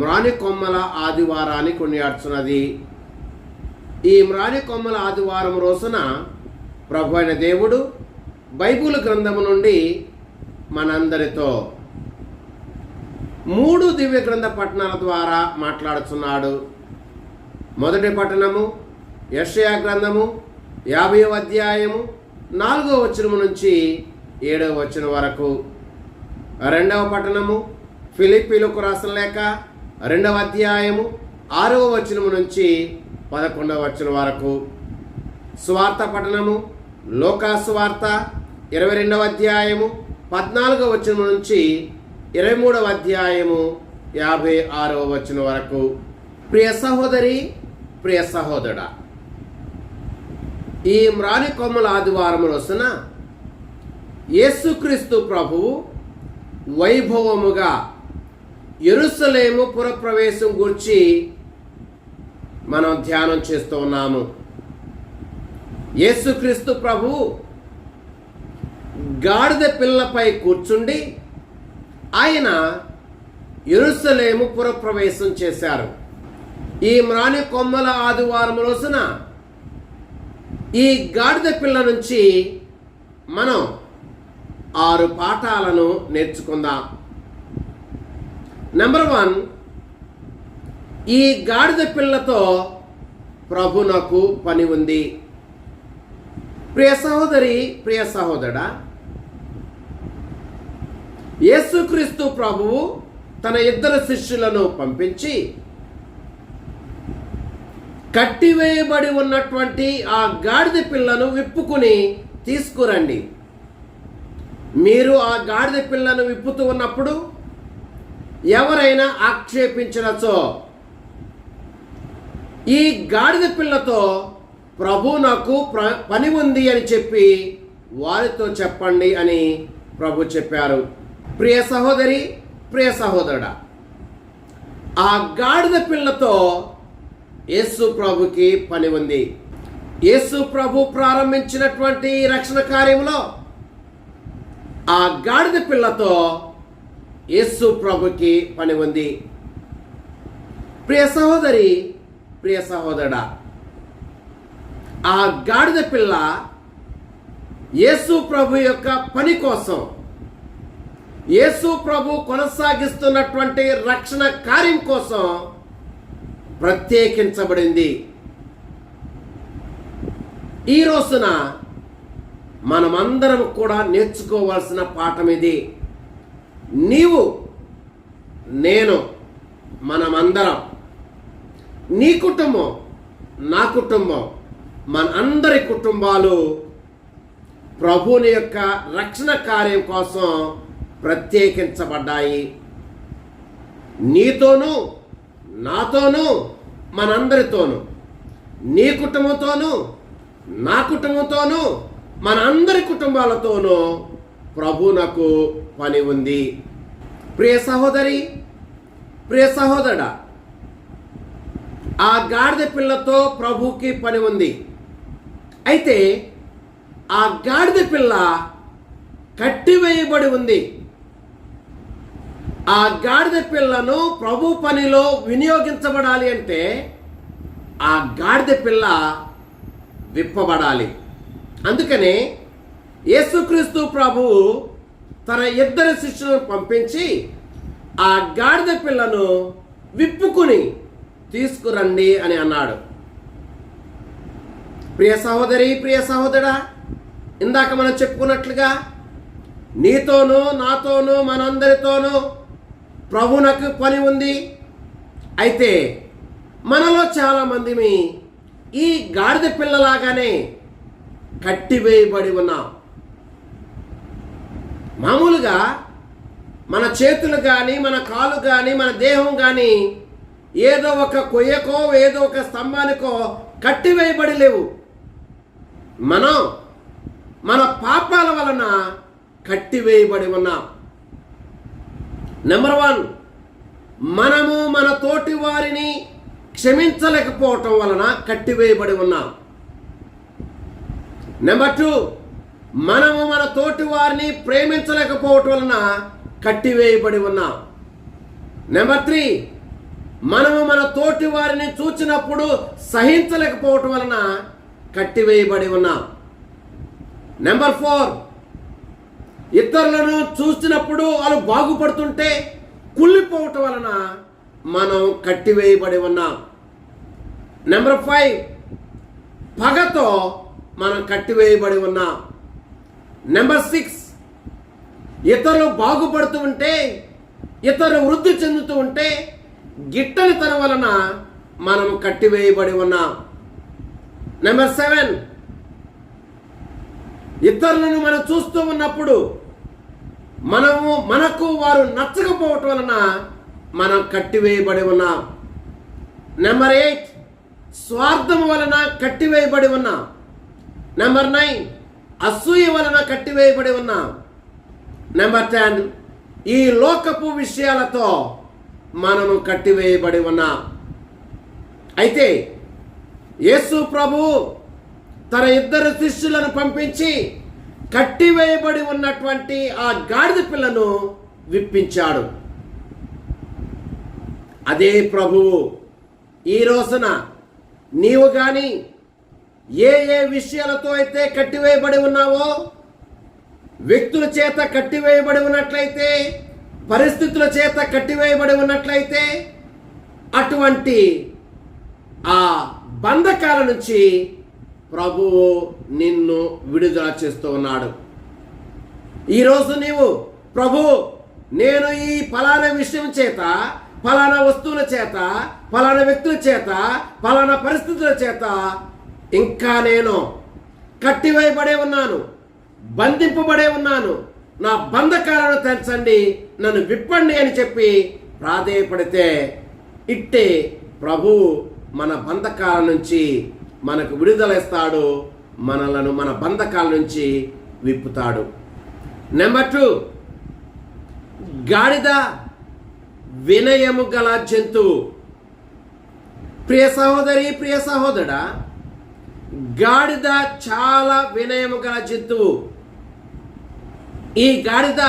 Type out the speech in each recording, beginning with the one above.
మ్రాని కొమ్మల ఆదివారాన్ని కొనియాడుచున్నది ఈ మ్రాని కొమ్మల ఆదివారం రోజున ప్రభు అయిన దేవుడు బైబిల్ గ్రంథము నుండి మనందరితో మూడు దివ్య గ్రంథ పట్టణాల ద్వారా మాట్లాడుచున్నాడు మొదటి పట్టణము యషయా గ్రంథము యాభై అధ్యాయము నాలుగో వచనము నుంచి ఏడవ వచనం వరకు. రెండవ పట్టణము ఫిలిప్పీలకు రాసిన లేక రెండవ అధ్యాయము ఆరవ వచనము నుంచి పదకొండవ వచనం వరకు. స్వార్థ పట్టణము లోకాస్వార్త ఇరవై రెండవ అధ్యాయము పద్నాలుగవ వచనం నుంచి ఇరవై మూడవ అధ్యాయము యాభై ఆరవ వచనం వరకు. ప్రియ సహోదరి ప్రియ సహోదరుడ ఈ మ్రాని కొమ్మల ఆదివారం రోజున యేసుక్రీస్తు ప్రభువు వైభవముగా ఎరుసలేము పురప్రవేశం గురించి మనం ధ్యానం చేస్తూ ఉన్నాము. యేసుక్రీస్తు ప్రభు గాడిద పిల్లపై కూర్చుండి ఆయన ఎరుసలేము పురప్రవేశం చేశారు. ఈ మ్రాణి కొమ్మల ఆదివారం రోజున ఈ గాడిద పిల్ల నుంచి మనం ఆరు పాఠాలను నేర్చుకుందాం. నెంబర్ వన్ ఈ గాడిద పిల్లతో ప్రభునకు పని ఉంది. ప్రియ సహోదరి ప్రియ సహోదరా యేసుక్రీస్తు ప్రభువు తన ఇద్దరు శిష్యులను పంపించి కట్టివేయబడి ఉన్నటువంటి ఆ గాడిద పిల్లను విప్పుకుని తీసుకురండి. మీరు ఆ గాడిద పిల్లను విప్పుతూ ఉన్నప్పుడు ఎవరైనా ఆక్షేపించినచో ఈ గాడిద పిల్లతో ప్రభు నాకు ప్ర పని ఉంది అని చెప్పి వారితో చెప్పండి అని ప్రభు చెప్పారు. ప్రియ సహోదరి ప్రియ సహోదరుడా ఆ గాడిద పిల్లతో యేసు ప్రభుకి పని ఉంది. యేసు ప్రభు ప్రారంభించినటువంటి రక్షణ కార్యంలో ఆ గాడిద పిల్లతో యేసు ప్రభుకి పని ఉంది. ప్రియ సహోదరి ప్రియ సహోదరుడా ఆ గాడిద పిల్ల యేసు ప్రభు యొక్క పని కోసం యేసు ప్రభు కొనసాగిస్తున్నటువంటి రక్షణ కార్యం కోసం ప్రత్యేకించబడింది. ఈ రోజున మనమందరం కూడా నేర్చుకోవాల్సిన పాఠం ఇది. నీవు నేను మనమందరం నీ కుటుంబం నా కుటుంబం మన అందరి కుటుంబాలు ప్రభుని యొక్క రక్షణ కార్యం కోసం ప్రత్యేకించబడ్డాయి. నీతోనూ నాతోనూ మనందరితోనూ నీ కుటుంబంతోనూ నా కుటుంబంతోనూ మన అందరి కుటుంబాలతోనూ ప్రభునకు పని ఉంది. ప్రియ సహోదరి ప్రియ సహోదరుడా ఆ గాడిద పిల్లతో ప్రభుకి పని ఉంది. అయితే ఆ గాడిద పిల్ల కట్టివేయబడి ఉంది. ఆ గాడిద పిల్లను ప్రభు పనిలో వినియోగించబడాలి అంటే ఆ గాడిద పిల్ల విప్పబడాలి. అందుకనే యేసుక్రీస్తు ప్రభువు తన ఇద్దరు శిష్యులను పంపించి ఆ గాడిద పిల్లను విప్పుకుని తీసుకురండి అని అన్నాడు. ప్రియ సహోదరి ప్రియ సహోదరా ఇందాక మనం చెప్పుకున్నట్లుగా నీతోనూ నాతోనూ మనందరితోనూ ప్రభునకు పని ఉంది. అయితే మనలో చాలామంది ఈ గాడిద పిల్లలాగానే కట్టివేయబడి ఉన్నాం. మామూలుగా మన చేతులు కానీ మన కాలు కానీ మన దేహం కానీ ఏదో ఒక కొయ్యకో ఏదో ఒక స్తంభానికో కట్టివేయబడి లేవు. మనం మన పాపాల వలన కట్టివేయబడి ఉన్నాం. నెంబర్ వన్ మనము మన తోటి వారిని క్షమించలేకపోవటం వలన కట్టివేయబడి ఉన్నాం. నెంబర్ టూ మనము మన తోటి వారిని ప్రేమించలేకపోవటం వలన కట్టివేయబడి ఉన్నాం. నెంబర్ త్రీ మనము మన తోటి వారిని చూచినప్పుడు సహించలేకపోవటం వలన కట్టివేయబడి ఉన్నాం. నెంబర్ ఫోర్ ఇతరులను చూసినప్పుడు వాళ్ళు బాగుపడుతుంటే కుళ్ళిపోవటం వలన మనం కట్టివేయబడి ఉన్నాం. నెంబర్ ఫైవ్ పగతో మనం కట్టివేయబడి ఉన్నాం. నెంబర్ సిక్స్ ఇతరులు బాగుపడుతూ ఉంటే ఇతరులు వృద్ధి చెందుతూ ఉంటే గిట్టని తన వలన మనం కట్టివేయబడి ఉన్నాం. నెంబర్ సెవెన్ ఇతరులను మనం చూస్తూ ఉన్నప్పుడు మనము మనకు వారు నచ్చకపోవటం వలన మనం కట్టివేయబడి ఉన్నాం. నెంబర్ ఎయిట్ స్వార్థం వలన కట్టివేయబడి ఉన్నాం. నెంబర్ నైన్ అసూయ వలన కట్టివేయబడి ఉన్నాం నెంబర్ టెన్ ఈ లోకపు విషయాలతో మనము కట్టివేయబడి ఉన్నాం. అయితే యేసు ప్రభు తన ఇద్దరు శిష్యులను పంపించి కట్టివేయబడి ఉన్నటువంటి ఆ గాడిద పిల్లను విప్పించాడు. అదే ప్రభువు ఈ రోజున నీవు కానీ ఏ ఏ విషయాలతో అయితే కట్టివేయబడి ఉన్నావో వ్యక్తుల చేత కట్టివేయబడి ఉన్నట్లయితే పరిస్థితుల చేత కట్టివేయబడి ఉన్నట్లయితే అటువంటి ఆ బంధకాల నుంచి ప్రభువు నిన్ను విడుదల చేస్తూ ఉన్నాడు. ఈరోజు నీవు ప్రభు నేను ఈ ఫలానా విషయం చేత ఫలానా వస్తువుల చేత ఫలానా వ్యక్తుల చేత ఫలానా పరిస్థితుల చేత ఇంకా నేను కట్టివేయబడే ఉన్నాను బంధింపబడే ఉన్నాను. నా బంధకాలను తెంచండి నన్ను విప్పండి అని చెప్పి ప్రాధేయపడితే ఇట్టే ప్రభు మన బంధకాల నుంచి మనకు విడుదలేస్తాడు మనలను మన బంధకాల నుంచి విప్పుతాడు. నెంబర్ టూ గాడిద వినయము గల జంతువు. ప్రియ సహోదరి ప్రియ సహోదరా గాడిద చాలా వినయము గల జంతువు. ఈ గాడిద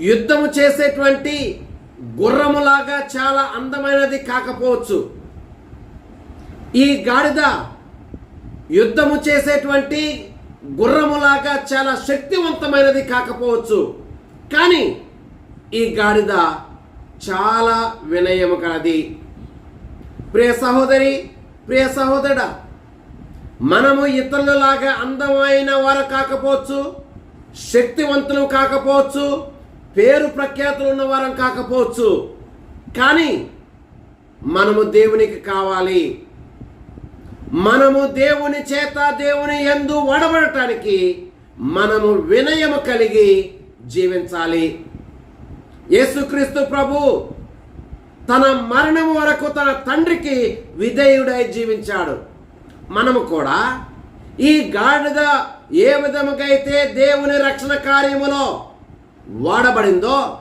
యుద్ధము చేసేటువంటి గుర్రములాగా చాలా అందమైనది కాకపోవచ్చు. ఈ గాడిద యుద్ధము చేసేటువంటి గుర్రములాగా చాలా శక్తివంతమైనది కాకపోవచ్చు. కానీ ఈ గాడిద చాలా వినయము కలది ప్రియ సహోదరి ప్రియ సహోదరుడా మనము ఇతరులలాగా అందమైన వారు కాకపోవచ్చు శక్తివంతులు కాకపోవచ్చు పేరు ప్రఖ్యాతులు ఉన్నవారం కాకపోవచ్చు. కానీ మనము దేవునికి కావాలి. మనము దేవుని చేత దేవుని ఎందు వడబడటానికి మనము వినయము కలిగి జీవించాలి. యేసుక్రీస్తు ప్రభు తన మరణం వరకు తన తండ్రికి విధేయుడై జీవించాడు. మనము కూడా ఈ గాడిద ఏ విధముకైతే దేవుని రక్షణ కార్యములో వాడబడిందో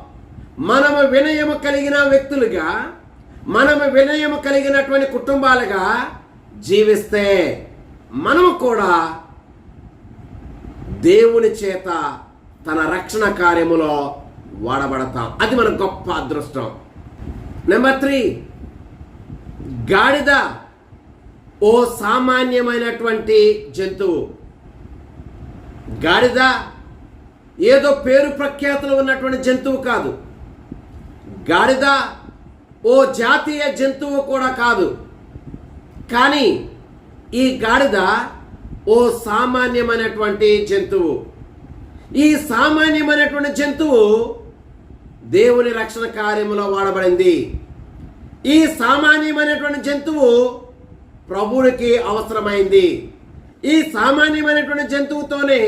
మనము వినయము కలిగిన వ్యక్తులుగా మనము వినయము కలిగినటువంటి కుటుంబాలుగా జీవిస్తే మనము కూడా దేవుని చేత తన రక్షణ కార్యములో వాడబడతాం. అది మన గొప్ప అదృష్టం. నెంబర్ త్రీ గాడిద ఓ సామాన్యమైనటువంటి జంతువు. గాడిద ఏదో పేరు ప్రఖ్యాతులు ఉన్నటువంటి జంతువు కాదు. గాడిద ఓ జాతీయ జంతువు కూడా కాదు. కానీ ఈ గాడిద ఓ సామాన్యమైనటువంటి జంతువు. ఈ సామాన్యమైనటువంటి జంతువు దేవుని రక్షణ కార్యంలో వాడబడింది. ఈ సామాన్యమైనటువంటి జంతువు ప్రభునికి అవసరమైంది. ఈ సామాన్యమైనటువంటి జంతువుతోనే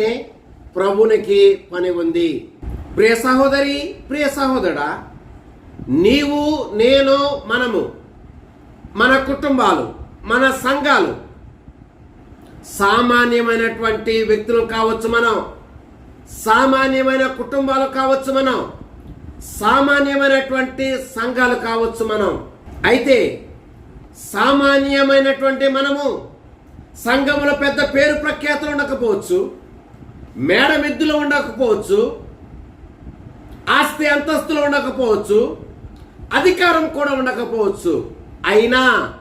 ప్రభునికి పని ఉంది. ప్రియ సహోదరి ప్రియ సహోదరా నీవు నేను మనము మన కుటుంబాలు మన సంఘాలు సామాన్యమైనటువంటి వ్యక్తులు కావచ్చు మనం సామాన్యమైన కుటుంబాలు కావచ్చు మనం సామాన్యమైనటువంటి సంఘాలు కావచ్చు మనం. అయితే సామాన్యమైనటువంటి మనము సంఘముల పెద్ద పేరు ప్రఖ్యాతులు ఉండకపోవచ్చు మేడమిద్దులు ఉండకపోవచ్చు ఆస్తి అంతస్తులు ఉండకపోవచ్చు అధికారం కూడా ఉండకపోవచ్చు. అయినా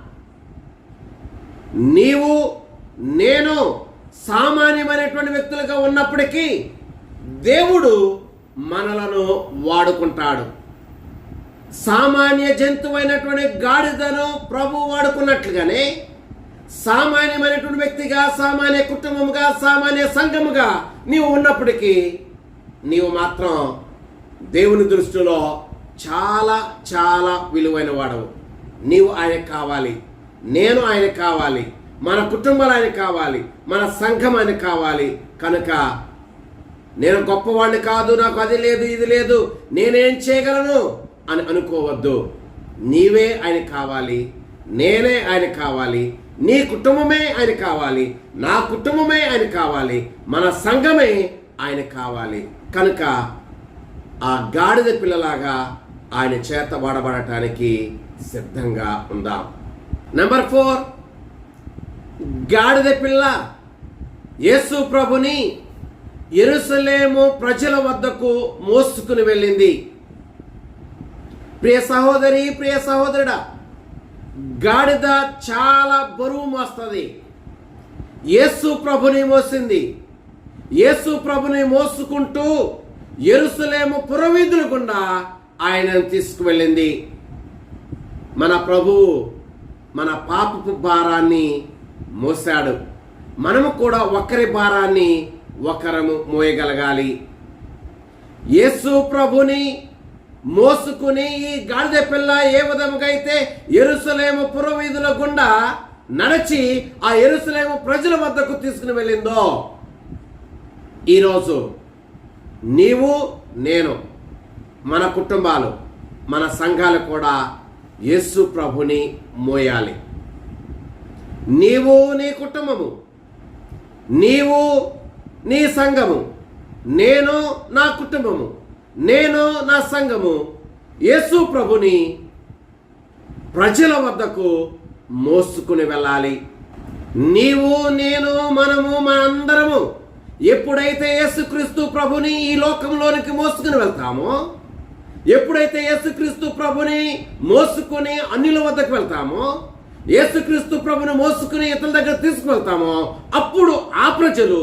నీవు నేను సామాన్యమైనటువంటి వ్యక్తులుగా ఉన్నప్పటికీ దేవుడు మనలను వాడుకుంటాడు. సామాన్య జంతువైనటువంటి గాడిదను ప్రభు వాడుకున్నట్లుగానే సామాన్యమైనటువంటి వ్యక్తిగా సామాన్య కుటుంబముగా సామాన్య సంఘముగా నీవు ఉన్నప్పటికీ నీవు మాత్రం దేవుని దృష్టిలో చాలా చాలా విలువైన వాడవు. నీవు ఆయన కావాలి. నేను ఆయన కావాలి. మన కుటుంబాలు ఆయన కావాలి. మన సంఘం ఆయన కావాలి. కనుక నేను గొప్పవాడిని కాదు నాకు అది లేదు ఇది లేదు. నేనేం చేయగలను? అని అనుకోవద్దు. నీవే ఆయన కావాలి నేనే ఆయన కావాలి నీ కుటుంబమే ఆయన కావాలి నా కుటుంబమే ఆయన కావాలి మన సంఘమే ఆయన కావాలి. కనుక ఆ గాడిద పిల్లలాగా ఆయన చేత వాడబడటానికి సిద్ధంగా ఉందాం. నెంబర్ ఫోర్ గాడిద పిల్ల యేసు ప్రభుని ఎరుసలేము ప్రజల వద్దకు మోసుకుని వెళ్ళింది. ప్రియ సహోదరి ప్రియ సహోదరుడా గాడిద చాలా బరువు మోస్తుంది. యేసు ప్రభుని మోసింది. యేసు ప్రభుని మోసుకుంటూ ఎరుసలేము పురవీధులు గుండా ఆయనను తీసుకువెళ్ళింది. మన ప్రభువు మన పాపపు భారాన్ని మోసాడు మనము కూడా ఒకరి భారాన్ని ఒకరము మోయగలగాలి. యేసు ప్రభుని మోసుకుని ఈ గాడిద పిల్ల ఏ విధముగా అయితే ఎరుసలేము పురవీధుల గుండా నడిచి ఆ ఎరుసలేము ప్రజల వద్దకు తీసుకుని వెళ్ళిందో ఈరోజు నీవు నేను మన కుటుంబాలు మన సంఘాలు కూడా యేసు ప్రభుని మోయాలి. నీవు నీ కుటుంబము నీవు నీ సంఘము నేను నా కుటుంబము నేను నా సంఘము యేసు ప్రభుని ప్రజల వద్దకు మోసుకుని వెళ్ళాలి. నీవు నేను మనము మనందరము ఎప్పుడైతే యేసుక్రీస్తు ప్రభుని ఈ లోకంలోనికి మోసుకుని వెళ్తామో ఎప్పుడైతే యేసుక్రీస్తు ప్రభుని మోసుకుని అన్నిల వద్దకు వెళ్తామో యేసుక్రీస్తు ప్రభుని మోసుకుని ఇతరుల దగ్గర తీసుకువెళ్తామో అప్పుడు ఆ ప్రజలు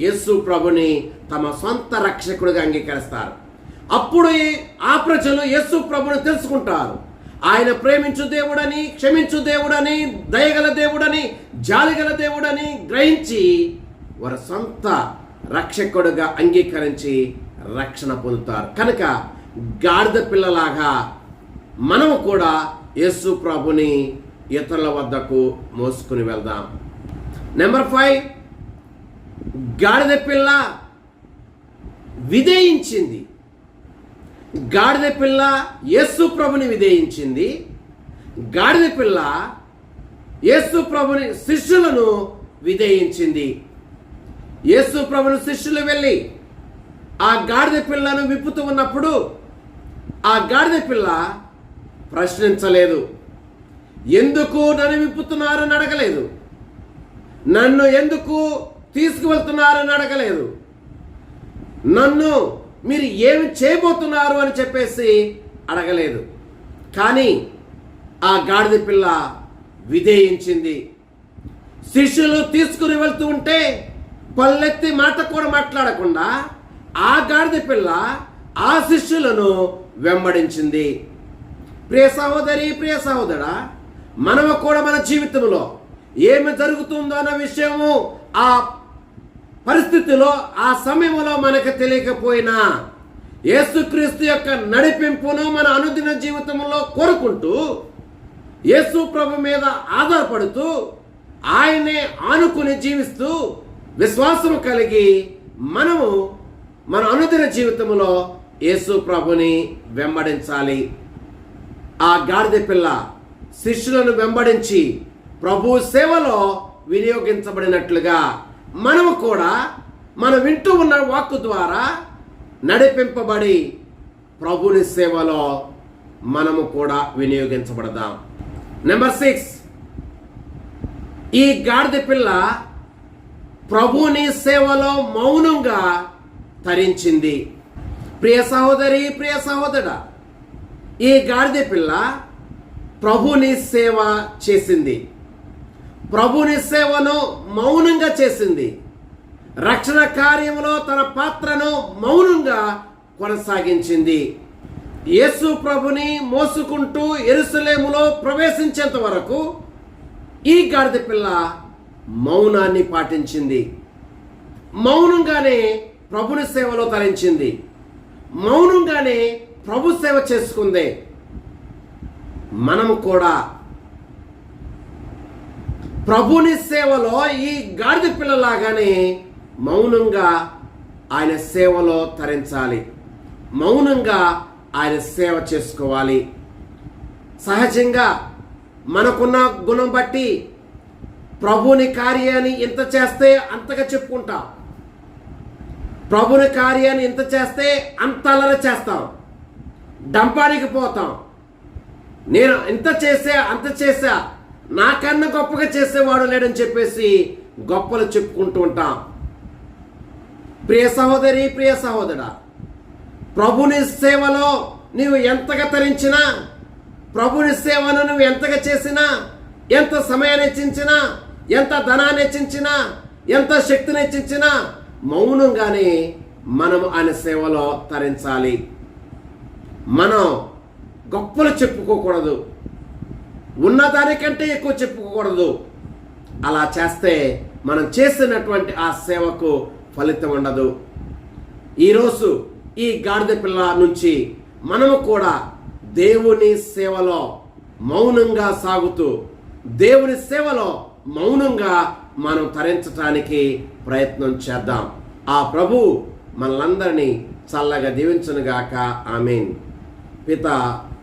యేసు ప్రభుని తమ సొంత రక్షకుడిగా అంగీకరిస్తారు. అప్పుడు ఈ- ఆ ప్రజలు యేసు ప్రభుని తెలుసుకుంటారు. ఆయన ప్రేమించు దేవుడని క్షమించు దేవుడని దయగల దేవుడని జాలిగల దేవుడని గ్రహించి వారి సొంత రక్షకుడుగా అంగీకరించి రక్షణ పొందుతారు. కనుక గాడిద పిల్లలాగా మనము కూడా యేసు ప్రభుని ఇతరుల వద్దకు మోసుకుని వెళ్దాం. నెంబర్ ఫైవ్ గాడిద పిల్ల విధేయించింది. గాడిద పిల్ల యేసు ప్రభుని విధేయించింది. గాడిద పిల్ల యేసు ప్రభుని శిష్యులను విధేయించింది. యేసు ప్రభుని శిష్యులు వెళ్ళి ఆ గాడిద పిల్లను విప్పుతూ ఉన్నప్పుడు ఆ గాడిద పిల్ల ప్రశ్నించలేదు. ఎందుకు నన్ను విప్పుతున్నారని అడగలేదు. నన్ను ఎందుకు తీసుకువెళ్తున్నారని అడగలేదు. నన్ను మీరు ఏమి చేయబోతున్నారు అని చెప్పేసి అడగలేదు. కానీ ఆ గాడిద పిల్ల విధేయించింది. శిష్యులు తీసుకుని వెళ్తూ ఉంటే పల్లెత్తి మాట కూడా మాట్లాడకుండా ఆ గాడిద పిల్ల ఆ శిష్యులను వెంబడించింది. ప్రియ సహోదరి ప్రియ సహోదరా మనము కూడా మన జీవితంలో ఏమి జరుగుతుందో అన్న విషయము ఆ పరిస్థితిలో ఆ సమయంలో మనకు తెలియకపోయినా యేసుక్రీస్తు యొక్క నడిపింపును మన అనుదిన జీవితంలో కోరుకుంటూ యేసు ప్రభు మీద ఆధారపడుతూ ఆయనే ఆనుకుని జీవిస్తూ విశ్వాసం కలిగి మనము మన అనుదిన జీవితంలో యేసు ప్రభుని వెంబడించాలి. ఆ గాడిద పిల్ల శిష్యులను వెంబడించి ప్రభు సేవలో వినియోగించబడినట్లుగా మనము కూడా మనం వింటూ ఉన్న వాక్కు ద్వారా నడిపింపబడి ప్రభుని సేవలో మనము కూడా వినియోగించబడదాం. నెంబర్ సిక్స్ ఈ గాడిద పిల్ల ప్రభుని సేవలో మౌనంగా తరించింది. ప్రియ సహోదరి ప్రియ సహోదరా ఈ గాడిద పిల్ల ప్రభుని సేవ చేసింది. ప్రభుని సేవను మౌనంగా చేసింది. రక్షణ కార్యంలో తన పాత్రను మౌనంగా కొనసాగించింది. యేసు ప్రభుని మోసుకుంటూ ఎరుసలేములో ప్రవేశించేంత వరకు ఈ గాడిద పిల్ల మౌనాన్ని పాటించింది. మౌనంగానే ప్రభుని సేవలో తరించింది. మౌనంగానే ప్రభు సేవ చేసుకుంది. మనము కూడా ప్రభుని సేవలో ఈ గాడిద పిల్లలాగానే మౌనంగా ఆయన సేవలో తరించాలి. మౌనంగా ఆయన సేవ చేసుకోవాలి. సహజంగా మనకున్న గుణం బట్టి ప్రభుని కార్యాన్ని ఇంత చేస్తే అంతగా చెప్పుకుంటాం. ప్రభుని కార్యాన్ని ఇంత చేస్తే అంత అలర చేస్తాం. డంపానికి పోతాం. నేను ఇంత చేసా అంత చేసా నాకన్నా గొప్పగా చేసేవాడు లేడని చెప్పేసి గొప్పలు చెప్పుకుంటూ ఉంటాం. ప్రియ సహోదరి ప్రియ సహోదరా ప్రభుని సేవలో నీవు ఎంతగా తరించినా ప్రభుని సేవను నువ్వు ఎంతగా చేసినా ఎంత సమయాన్ని హెచ్చించినా ఎంత ధనాన్ని హెచ్చించినా ఎంత శక్తిని హెచ్చించినా మౌనంగానే మనం ఆయన సేవలో తరించాలి. మనం గొప్పలు చెప్పుకోకూడదు. ఉన్నదానికంటే ఎక్కువ చెప్పుకోకూడదు. అలా చేస్తే మనం చేసినటువంటి ఆ సేవకు ఫలితం ఉండదు. ఈరోజు ఈ గాడిద పిల్ల నుంచి మనము కూడా దేవుని సేవలో మౌనంగా సాగుతూ దేవుని సేవలో మౌనంగా మనం తరించటానికి ప్రయత్నం చేద్దాం. ఆ ప్రభు మనలందరినీ చల్లగా దీవించనుగాక. ఆమెన్. పిత